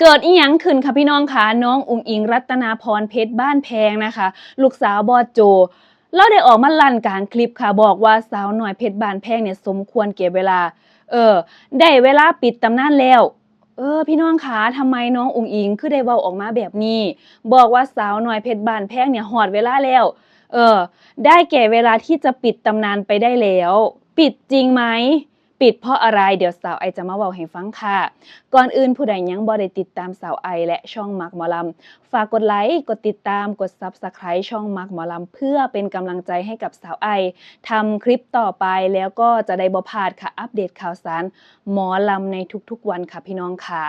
เกิดอีหยังขึ้นค่ะพี่น้องคะน้องอุงอิงรัตนาพรเพชรบ้านแพงนะคะ ลูกสาวบอโจเราได้ออกมาลั่นกลารคลิปค่ะบอกว่าสาวหน่อยเพชรบ้านแพงเนี่ยสมควรเก็บเวลา เออ ได้เวลาปิดตำนานแล้ว เออ พี่น้องคะทำไมน้องอุงอิงคือได้เว้าออกมาแบบนี้ บอกว่าสาวหน่อยเพชรบ้านแพงเนี่ยหอดเวลาแล้ว เออ ได้แก่เวลาที่จะปิดตำนานไปได้แล้ว ปิดจริงไหม ปิดเพราะอะไรเดี๋ยวสาวไอจะมาเว้าให้ฟังค่ะ ก่อนอื่นผู้ใดยังบ่ได้ติดตามสาวไอและช่องมักหมอลำ ฝากกดไลค์ กดติดตาม กด Subscribe ช่องมักหมอลำเพื่อเป็นกำลังใจให้กับสาวไอทำคลิปต่อไปแล้วก็จะได้บ่พลาดค่ะ อัปเดตข่าวสาร หมอลำในทุกๆวันค่ะพี่น้องค่ะ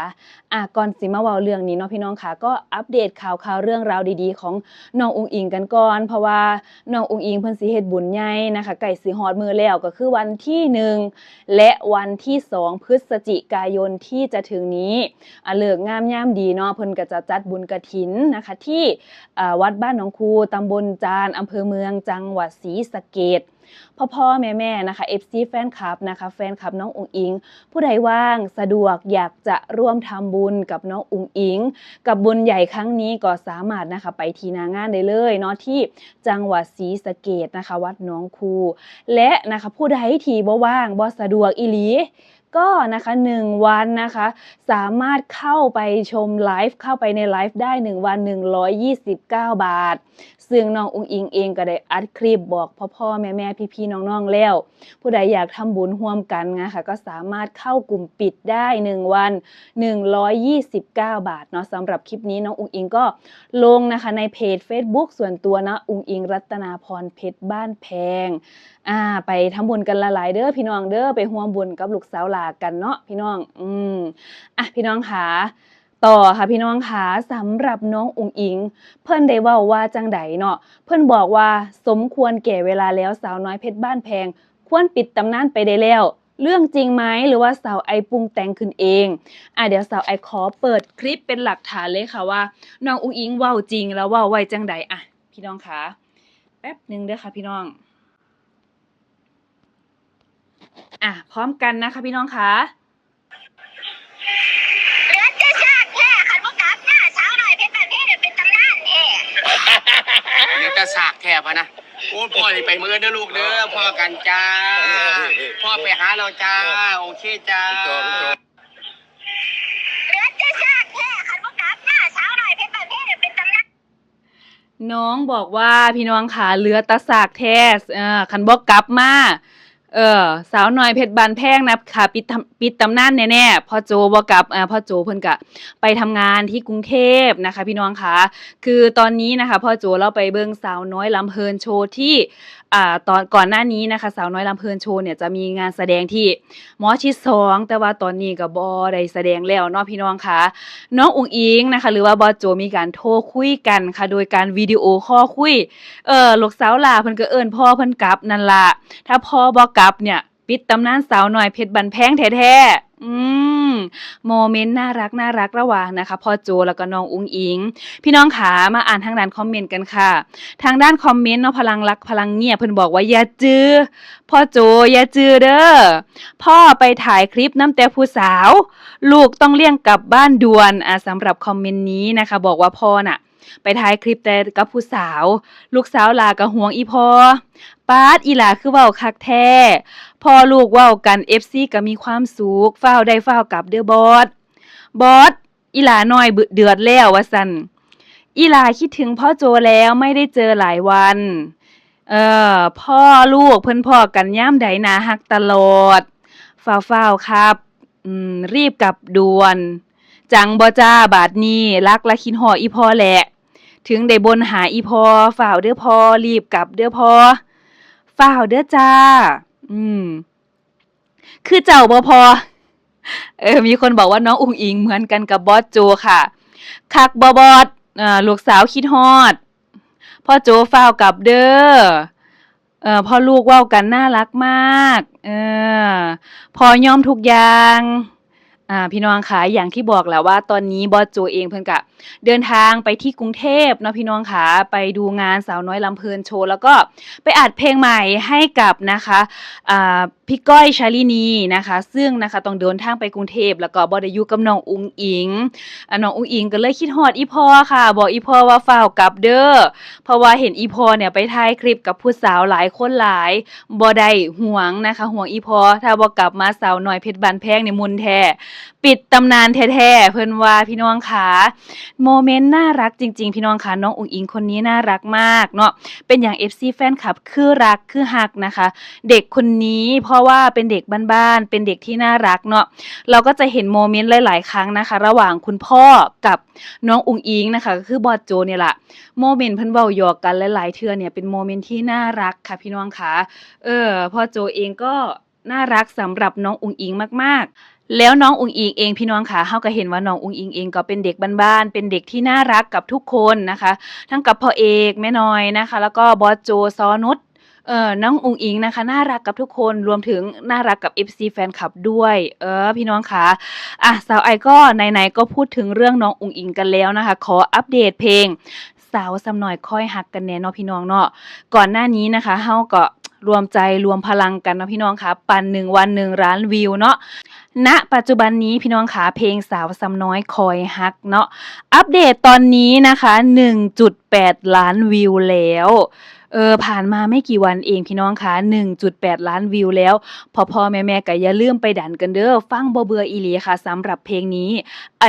อะก่อนสิมาเว้าเรื่องนี้เนาะพี่น้องค่ะ ก็อัปเดตข่าวข่าวเรื่องราวดีๆ ของน้องอุงอิงกันก่อน เพราะว่าน้องอุงอิงเพิ่นสิเฮ็ดบุญใหญ่นะคะใกล้สิฮอดมือแล้วก็คือวันที่หนึ่งและวันที่สองพฤศจิกายนที่จะถึงนี้อะเลิกงามยามดีเนาะเพิ่นก็จะจัดบุญกฐินนะคะที่วัดบ้านหนองคูตำบลจานอำเภอเมืองจังหวัดศรีสะเกษพ่อพ่อแม่แม่นะคะ FC แฟนคลับนะคะแฟนคลับน้องอุงอิง ผู้ใดว่างสะดวกอยากจะร่วมทำบุญกับน้องอุงอิง กับบุญใหญ่ครั้งนี้ก็สามารถนะคะไปทีนางานได้เลยเนาะที่จังหวัดศรีสะเกษนะคะ วัดหนองคู และนะคะผู้ใดที่บ่ว่างบ่สะดวกอีหลี ก็นะคะหนึ่งวันนะคะ สามารถเข้าไปชมไลฟ์เข้าไปในไลฟ์ได้ 1 วัน 129 บาท ซึ่งน้องอุงอิงเองก็ได้อัดคลิปบอกพ่อพ่อแม่แม่พี่พี่ๆน้องๆแล้ว ผู้ใดอยากทำบุญร่วมกันนะคะก็สามารถเข้ากลุ่มปิดได้ 1 วัน 129 บาทเนาะสำหรับคลิปนี้น้องอุงอิงก็ลงนะคะในเพจ Facebook ส่วนตัวนะอุงอิงรัตนาพรเพชรบ้านแพง อ่า ไปทำบุญกันละหลายเด้อพี่น้องเด้อไปร่วมบุญกับลูกสาวหลากันเนาะพี่น้อง อืมอะพี่น้องขาต่อค่ะพี่น้องขาสำหรับน้องอุ๋งอิง เพิ่นได้ว้าว่าจังใดเนาะเพิ่นบอกว่าสมควรแก่เวลาแล้วสาวน้อยเพชรบ้านแพง ควรปิดตำนานไปได้แล้ว เรื่องจริงไหมหรือว่าสาวไอปรุงแต่งขึ้นเองอะเดี๋ยวสาวไอขอเปิดคลิปเป็นหลักฐานเลยค่ะว่าน้องอุ๋งอิงว้าจริงแล้วว้าไว้จังใดอะ พี่น้องขาแป๊บหนึ่งเด้อค่ะพี่น้อง อะพร้อมกันนะคะพี่น้องคะเลือดจะชาติแท้ขันพวกกับหน้าสาวหน่อยเพชรแบบนี้เนี่ยเป็นตำนานแท้เดี๋ยวจะสากแทบอะนะโอ้พ่อนี่ไปมือเด้อลูกเด้อพ่อกันจ้า พ่อไปหาเราจ้า โอเคจ้าเลือดจะชาติแท้ขันพวกกับหน้าสาวหน่อยเพชรแบบนี้เนี่ยเป็นตำนาน น้องบอกว่าพี่น้องขาเรือตะสากแท้เอ่อคันบอกกลับมา เออ สาวน้อยเพชรบานแพงนะค่ะ ปิดตำปิดตำนานแน่ๆพ่อโจบอกกลับอ่าพ่อโจเพิ่นกะไปทำงานที่กรุงเทพนะคะ พี่น้องคะคือตอนนี้นะคะ พ่อโจเราไปเบิ่งสาวน้อยลำเพลินโชว์ที่อ่าตอนก่อนหน้านี้นะคะ สาวน้อยลำเพลินโชว์เนี่ยจะมีงานแสดงที่หมอชิดสองแต่ว่าตอนนี้ก็บ่ได้แสดงแล้วเนาะพี่น้องคะน้องอุงอิงนะคะ หรือว่าบอโจมีการโทรคุยกันค่ะ โดยการวิดีโอคอลคุย เออลูกสาวหลาเพิ่นก็เอิ้นพ่อเพิ่นกลับนั่นล่ะถ้าพ่อบ่กลับเนี่ย ปิดตำนานสาวหน่อยเพชรบันแพงแท้ๆอืมโมเมนต์น่ารักน่ารักระหว่างนะคะพ่อโจแล้วก็น้องอุงอิง พี่น้องขามาอ่านทางด้านคอมเมนต์กันค่ะ ทางด้านคอมเมนต์เนาะพลังรักพลังเงียบเพิ่นบอกว่าอย่าจื้อพ่อโจอย่าจื้อเด้อพ่อไปถ่ายคลิปน้ำแต่ผู้สาว ลูกต้องเลี่ยงกลับบ้านด่วนอ่าสำหรับคอมเมนต์นี้นะคะ บอกว่าพ่อน่ะ ไปถ่ายคลิปแต่กับผู้สาว ลูกสาวลากับห่วงอีพอปาดอีหลาคือเว้าคักแท้พอลูกเว้ากัน FC ก็มีความสุขฟ้าวได้ฟ้าวกลับเด้อบอสบอสอีหลาน้อยเบื่อเดือดแล้วว่าซั่นอีหลาคิดถึงพ่อโจแล้วไม่ได้เจอหลายวัน เออพ่อลูกเพิ่นพ่อกันย่ามใดนาฮักตลอดฟ้าวๆครับ อืมรีบกลับด่วน จังบ่จ้าบาดนี้รักและคิดฮออีพอแหละ ถึงได้บนหาอีพอฝ่าวเด้อพอรีบกลับเด้อพอฝ่าวเด้อจ้า อืม คือเจ้าบ่พอ เออ มีคนบอกว่าน้องอุงอิงเหมือนกันกับบอสโจค่ะ คักบอบอสอ่าลูกสาวคิดฮอด พ่อโจฝ่าวกลับเด้อเออพ่อลูกว้ากันน่ารักมาก เออพอยอมทุกอย่าง อ่าพี่น้องคะอย่างที่บอกแหล้วว่าตอนนี้บอสโจเองเพิ่นกะเดินทางไปที่กรุงเทพเนาะพี่น้องคะไปดูงานสาวน้อยลำเพลินโชว์แล้วก็ไปอัดเพลงใหม่ให้กับนะคะอ่าพี่ก้อยชาลินีนะคะ ซึ่งนะคะต้องเดินทางไปกรุงเทพแล้วก็บ่ได้อยู่กับน้องอุงอิงอ่าน้องอุงอิงก็เลยคิดฮอดอีพอค่ะ บอกอีพอว่าฝ้าวกลับเด้อเพราะว่าเห็นอีพอเนี่ยไปถ่ายคลิปกับผู้สาวหลายคนหลายบ่ได้ห่วงนะคะห่วงอีพอถ้าบ่กลับมาสาวน้อยเพชรบานแพงเนี่ยมุนแท้ปิดตำนานแท้ๆเพิ่อนว่าพี่น้องคะโมเมนต์น่ารักจริง ๆ พี่น้องคะน้องอุ๋งอิงคนนี้น่ารักมากเนาะเป็นอย่าง FC แฟนคลับคือรักคือฮักนะคะ เด็กคนนี้เพราะว่าเป็นเด็กบ้านๆเป็นเด็กที่น่ารักเนาะเราก็จะเห็นโมเมนต์หลาย ๆ ครั้งนะคะ ระหว่างคุณพ่อกับน้องอุ๋งอิงนะคะก็คือบอดโจเนี่ยแหละโมเมนต์เพิ่อนเว้าหยอกกันหลายๆเทื่อเนี่ยเป็นโมเมนต์ที่น่ารักค่ะพี่น้องคะเออพ่อโจเองก็ น่ารักสำหรับน้องอุ๋งอิงมากๆ แล้วน้องอุงอิงเองพี่น้องค่ะเฮาก็เห็นว่าน้องอุงอิงเองก็เป็นเด็กบ้านๆ เป็นเด็กที่น่ารักกับทุกคนนะคะ ทั้งกับพ่อเอกแม่น้อยนะคะ แล้วก็บอสโจซอนุชเออน้องอุงอิงนะคะ น่ารักกับทุกคนรวมถึงน่ารักกับ FC แฟนคลับด้วย เออ พี่น้องคะอะสาวไอก็ไหนๆก็พูดถึงเรื่องน้องอุงอิงกันแล้วนะคะ ขออัปเดตเพลง สาวสำหน่อยค่อยหักกันแน่เนาะพี่น้องเนาะก่อนหน้านี้นะคะเฮาก็รวมใจรวมพลังกันนะพี่น้องค่ะปันหนึ่งวันหนึ่งร้านวิวเนาะณปัจจุบันนี้พี่น้องขาเพลงสาวซ้ำน้อยคอยฮักเนาะอัปเดตตอนนี้นะคะ 1.8 ล้านวิวแล้ว เออผ่านมาไม่กี่วันเองพี่น้องคะ1.8 ล้านวิวแล้ว พอพ่อแม่แม่ก็อย่าลืมไปดันกันเด้อฟังบ่เบื่ออีหลีค่ะสำหรับเพลงนี้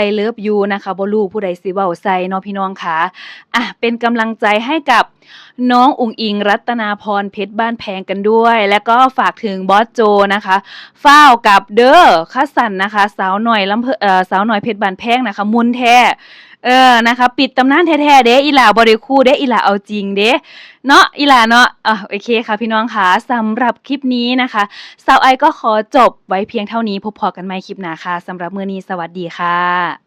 I Love You นะคะบ่รู้ผู้ใดสิเว้าใส่เนาะพี่น้องคะอะเป็นกำลังใจให้กับน้องอุงอิงรัตนาพรเพชรบ้านแพงกันด้วย แล้วก็ฝากถึงบอสโจนะคะฝ้าวกับเด้อคัสสันนะคะ สาวหน่อยลำเพเอ่อสาวหน่อยเพชรบ้านแพงนะคะ มุนแท้ เออนะคะ ปิดตำนานแท้ๆเด้อีหลาบริคู่เด้อีหลาเอาจริงเด้เนาะอีหลาเนาะอะโอเคค่ะพี่น้องค่ะสำหรับคลิปนี้นะคะสาวไอก็ขอจบไว้เพียงเท่านี้พบพอกันใหม่คลิปหน้าค่ะสำหรับมื้อนี้สวัสดีค่ะ